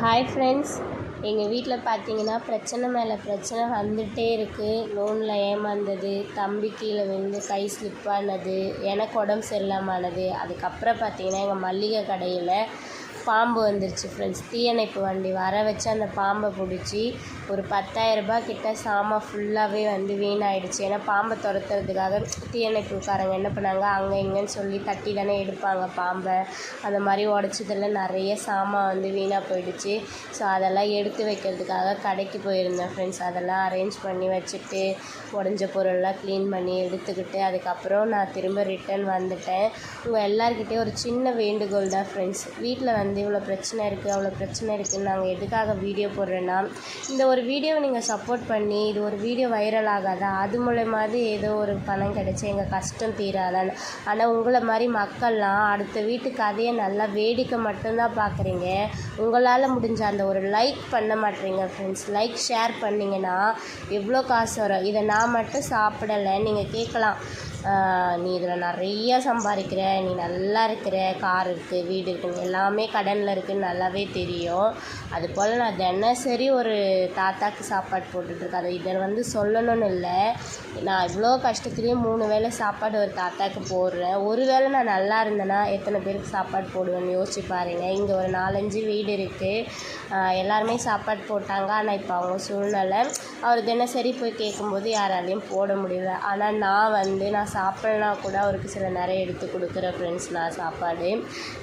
Hi friends எங்கள் வீட்டில் பார்த்தீங்கன்னா பிரச்சனை மேலே பிரச்சனை வந்துகிட்டே இருக்குது லோனில் ஏமாந்தது தம்பி கீழே விழுந்து கை ஸ்லிப் ஆனது எனக்கு உடம்பு சரியில்லாமானது அதுக்கப்புறம் பார்த்தீங்கன்னா எங்கள் மளிகை கடையில் பாம்பு வந்துருச்சு ஃப்ரெண்ட்ஸ் தீயணைப்பு வண்டி வர வச்சு அந்த பாம்பை பிடிச்சி ஒரு பத்தாயிரரூபா கிட்ட சாமான் ஃபுல்லாகவே வந்து வீணாயிடுச்சு. ஏன்னா பாம்பை துரத்துறதுக்காக தீயணைப்புக்காரங்க என்ன பண்ணாங்க? அங்கே இங்கேன்னு சொல்லி தட்டி தானே எடுப்பாங்க பாம்பை. அந்த மாதிரி உடச்சதில் நிறைய சாமான் வந்து வீணாக போயிடுச்சு. ஸோ அதெல்லாம் எடுத்து வைக்கிறதுக்காக கடைக்கு போயிருந்தேன் ஃப்ரெண்ட்ஸ் அதெல்லாம் அரேஞ்ச் பண்ணி வச்சுட்டு உடஞ்ச பொருள்லாம் க்ளீன் பண்ணி எடுத்துக்கிட்டு அதுக்கப்புறம் நான் திரும்ப ரிட்டர்ன் வந்துட்டேன். உங்கள் எல்லாருக்கிட்டேயும் ஒரு சின்ன வேண்டுகோள் தான் ஃப்ரெண்ட்ஸ் வீட்டில் வந்து இவ்வளோ பிரச்சனை இருக்குது அவ்வளோ பிரச்சனை இருக்குதுன்னு நாங்கள் எதுக்காக வீடியோ போடுறேன்னா இந்த ஒரு ஒரு வீடியோவை நீங்கள் சப்போர்ட் பண்ணி இது ஒரு வீடியோ வைரல் ஆகாதா? அது மூலயமாவது ஏதோ ஒரு பணம் கிடைச்சி எங்கள் கஷ்டம் தீராதான்னு. ஆனால் உங்களை மாதிரி மக்கள்லாம் அடுத்த வீட்டு கதையை நல்லா வேடிக்கை மட்டும்தான் பார்க்குறீங்க உங்களால் முடிஞ்ச அந்த ஒரு லைக் பண்ண மாட்டீங்க ஃப்ரெண்ட்ஸ் லைக் ஷேர் பண்ணிங்கன்னா எவ்வளோ காசு வரும்? இதை நான் மட்டும் சாப்பிடலை நீங்கள் கேட்கலாம். நீ இதில் நிறைய சம்பாதிக்கிற நீ நல்லா இருக்கிற கார் இருக்குது வீடு இருக்குது எல்லாமே கடனில் இருக்குன்னு நல்லாவே தெரியும். அது போல் நான் தினசரி ஒரு தாத்தாக்கு சாப்பாடு போட்டுட்ருக்கேன் அதை இதை வந்து சொல்லணும்னு இல்லை. நான் இவ்வளோ கஷ்டத்துலேயும் மூணு வேளை சாப்பாடு ஒரு தாத்தாக்கு போடுறேன். ஒரு வேளை நான் நல்லா இருந்தேன்னா எத்தனை பேருக்கு சாப்பாடு போடுவேன்னு யோசிச்சு பாருங்க. இங்கே ஒரு நாலஞ்சு வீடு இருக்குது எல்லாருமே சாப்பாடு போட்டாங்க. ஆனால் இப்போ அவங்க சூழ்நிலை அவர் தினசரி போய் கேட்கும்போது யாராலையும் போட முடியல. ஆனால் நான் வந்து நான் சாப்பிட்லனா கூட அவருக்கு சில நேரம் எடுத்து கொடுக்குற ஃப்ரெண்ட்ஸ் நான் சாப்பாடு.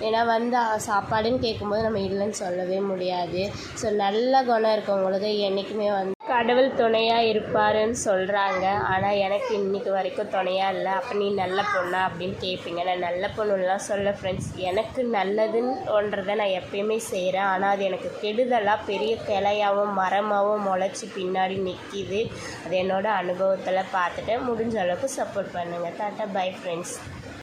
ஏன்னா வந்து சாப்பாடுன்னு கேட்கும்போது நம்ம இல்லைன்னு சொல்லவே முடியாது. ஸோ நல்ல குணம் இருக்கவங்களுக்கு என்றைக்குமே வந்து கடவுள் துணையாக இருப்பாருன்னு சொல்கிறாங்க ஆனால் எனக்கு இன்னைக்கு வரைக்கும் துணையாக இல்லை. அப்போ நீ நல்ல பொண்ணா அப்படின்னு கேட்பீங்க நான் நல்ல பொண்ணுலாம் சொல்ல ஃப்ரெண்ட்ஸ் எனக்கு நல்லதுன்னு ஒன்றதை நான் எப்பயுமே செய்கிறேன் ஆனால் அது எனக்கு கெடுதலாக பெரிய கிளையாகவும் மரமாகவும் முளைச்சி பின்னாடி நிற்கிது அது என்னோட அனுபவத்தில் பார்த்துட்டு முடிஞ்ச அளவுக்கு சப்போர்ட் பண்ணுங்கள் டாட்டா பை ஃப்ரெண்ட்ஸ்